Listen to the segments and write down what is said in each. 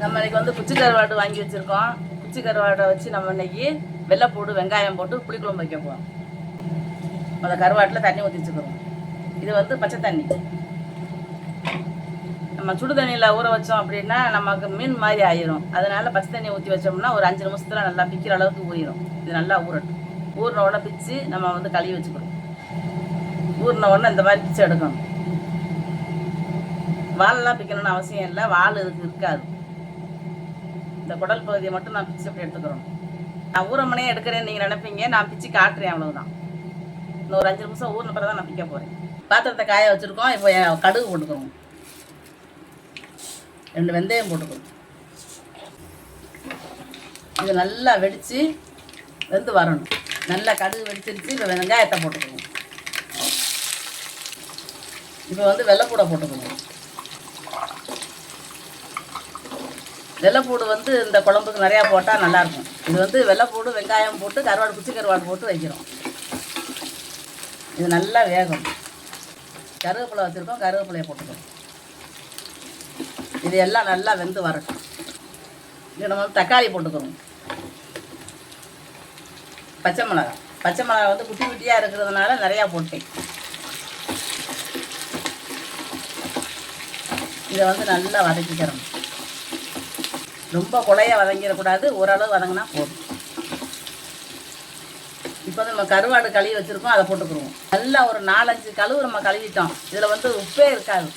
நம்ம இன்னைக்கு வந்து குச்சி கருவாடு வாங்கி வச்சுருக்கோம். குச்சி கருவாடை வச்சு நம்ம இன்னைக்கு போடு வெங்காயம் போட்டு புளிக்குழம்பு வைக்க போகிறோம் அந்த கருவாட்டில் தண்ணி ஊற்றி வச்சுக்கிறோம் இது வந்து பச்சை தண்ணி. நம்ம சுடு தண்ணியில் ஊற வச்சோம் அப்படின்னா நமக்கு மீன் மாதிரி ஆயிரும். அதனால பச்சை தண்ணி ஊற்றி வச்சோம்னா ஒரு அஞ்சு நிமிஷத்தில் நல்லா பிக்கிற அளவுக்கு ஊறிடும் இது நல்லா ஊறட்டும். ஊறின உடனே பிச்சு நம்ம வந்து கழுவி வச்சுக்கிறோம் ஊறின உடனே இந்த மாதிரி பிச்சு எடுக்கணும். வாலெல்லாம் பிக்கணும்னு அவசியம் இல்லை. வால் இதுக்கு இருக்காது. இந்த குடல் பகுதியை மட்டும் நான் பிச்சு அப்படி எடுத்துக்கிறோம். நான் ஊரமனே எடுக்கிறேன்னு நீங்கள் நினைப்பீங்க நான் பிச்சு காட்டுறேன் அவ்வளவுதான். இன்னும் ஒரு அஞ்சு நிமிஷம் ஊறின பிறகு தான் நான் பிக்க போகிறேன் பாத்திரத்தை காய வச்சுருக்கோம் இப்போ என் கடுகு போட்டுக்கிறோம். ரெண்டு வெந்தயம் போட்டுக்கிறோம். இது நல்லா வெடித்து வெந்து வரணும். நல்லா கடுகு வெடிச்சிருச்சு இப்போ வெங்காயத்தை போட்டுக்கணும் இப்போ வந்து வெள்ளைப்பூடை போட்டுக்கணும் வெள்ளைப்பூடு வந்து இந்த குழம்புக்கு நிறையா போட்டால் நல்லாயிருக்கும். இது வந்து வெள்ளைப்பூடு வெங்காயம் போட்டு கருவாடு குச்சி கருவாடு போட்டு வைக்கிறோம். இது நல்லா வேகும். கருவேப்பிலை வச்சுருக்கோம் கருவேப்பிலையை போட்டுக்கணும் இது எல்லாம் நல்லா வெந்து வரட்டும். இது நம்ம வந்து தக்காளி போட்டுக்கிறோம். பச்சை மிளகா. பச்சை மிளகா வந்து குட்டி குட்டியாக இருக்கிறதுனால நிறையா போட்டேன். இதை வந்து நல்லா வதக்கிக்கிறோம். ரொம்ப குழைய வதங்கிடக்கூடாது. ஓரளவு வதங்கினா போதும். இப்போ வந்து நம்ம கருவாடு கழுவி வச்சுருக்கோம் அதை போட்டுக்குருவோம். நல்லா ஒரு நாலஞ்சு கழுவு நம்ம கழுவிட்டோம். இதில் வந்து உப்பே இருக்காது.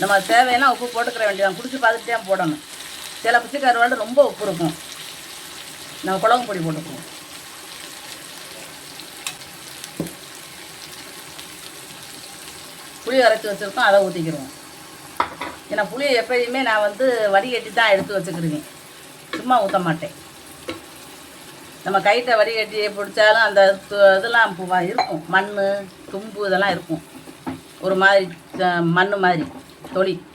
நம்ம தேவையெல்லாம் உப்பு போட்டுக்கிற வேண்டியதான் குடிச்சு பார்த்துட்டு தான் போடணும். சில பிச்சு கருவாடு ரொம்ப உப்பு இருக்கும். நம்ம குழம்பு பொடி போட்டுக்குவோம். புளி அரைச்சி வச்சுருக்கோம் அதை ஊற்றிக்கிடுவோம் ஏன்னா புளியை எப்பயுமே நான் வந்து வடிகட்டி தான் எடுத்து வச்சுக்கிடுவேன் சும்மா ஊற்ற மாட்டேன். நம்ம கைட்டை வடிகட்டி பிடிச்சாலும் அந்த து- இதெல்லாம் இருக்கும். மண் தும்பு இதெல்லாம் இருக்கும். ஒரு மாதிரி மண் மாதிரி தொளி.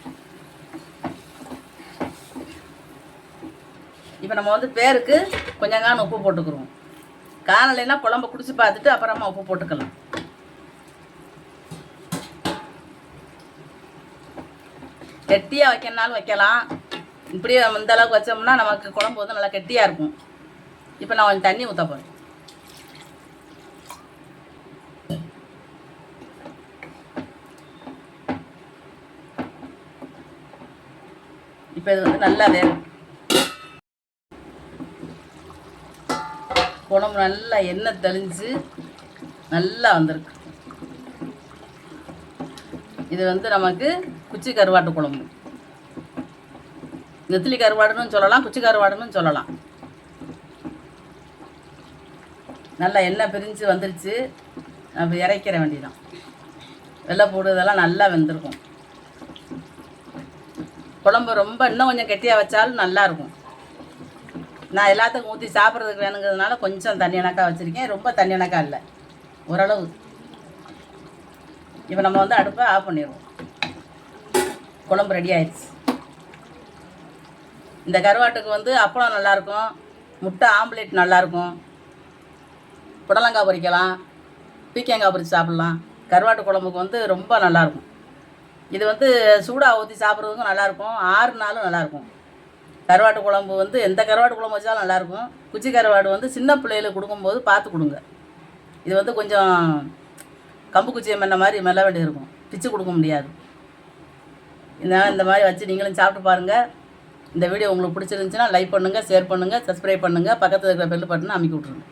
இப்போ நம்ம வந்து பேருக்கு கொஞ்சம் காணும் உப்பு போட்டுக்கிறோம் காணலைன்னா குழம்பு குடிச்சு பார்த்துட்டு அப்புறமா உப்பு போட்டுக்கலாம். கெட்டியாக வைக்கணுனாலும் வைக்கலாம். இப்படியே நம்ம இந்த அளவுக்கு வச்சோம்னா நமக்கு குழம்பு வந்து நல்லா கெட்டியாக இருக்கும். இப்போ நான் கொஞ்சம் தண்ணி ஊற்ற போகிறேன் இப்போ இது வந்து நல்லா வேகும் குழம்பு நல்லா எண்ணெய் தெளிஞ்சு நல்லா வந்திருக்கு. இது வந்து நமக்கு குச்சி கருவாட்டு குழம்பு. நெத்திலி கருவாடுன்னு சொல்லலாம் குச்சி கருவாடுன்னு சொல்லலாம். நல்லா எண்ணெய் பிரிஞ்சு வந்துருச்சு. நம்ம இறக்கிற வேண்டியதான் வெள்ளைப்பூடு இதெல்லாம் நல்லா வெந்திருக்கும். குழம்பு ரொம்ப இன்னும் கொஞ்சம் கெட்டியாக வச்சாலும் நல்லா இருக்கும். நான் எல்லாத்துக்கும் ஊற்றி சாப்பிட்றதுக்கு வேணுங்கிறதுனால கொஞ்சம் தண்ணி எனக்கா வச்சுருக்கேன். ரொம்ப தண்ணி எனக்கா இல்லை. ஓரளவு. இப்போ நம்ம வந்து அடுப்பை ஆஃப் பண்ணிடுவோம். குழம்பு ரெடி ஆயிடுச்சு. இந்த கருவாட்டுக்கு வந்து அப்பளம் நல்லாயிருக்கும். முட்டை ஆம்லேட் நல்லாயிருக்கும். புடலங்காய் பொரிக்கலாம். பீக்கங்காய் பொரித்து சாப்பிட்லாம். கருவாட்டு குழம்புக்கு வந்து ரொம்ப நல்லாயிருக்கும். இது வந்து சூடாக ஊற்றி சாப்பிட்றதுக்கும் நல்லாயிருக்கும். ஆறு நாளும் நல்லாயிருக்கும். கருவாட்டு குழம்பு வந்து எந்த கருவாட்டு குழம்பு வச்சாலும் நல்லாயிருக்கும். குச்சி கருவாடு வந்து சின்ன பிள்ளைகளுக்கு கொடுக்கும்போது பார்த்து கொடுங்க. இது வந்து கொஞ்சம் கம்பு குச்சியை மெல்ல மாதிரி மெல்ல வேண்டியது இருக்கும். பிச்சு கொடுக்க முடியாது. இதனால் இந்த மாதிரி வச்சு நீங்களும் சாப்பிட்டு பாருங்கள் இந்த வீடியோ உங்களுக்கு பிடிச்சிருந்துச்சுன்னா லைக் பண்ணுங்கள் ஷேர் பண்ணுங்கள் சப்ஸ்கிரைப் பண்ணுங்கள் பக்கத்தில் இருக்கிற பெல் பட்டனை அமைக்கி விட்ருங்க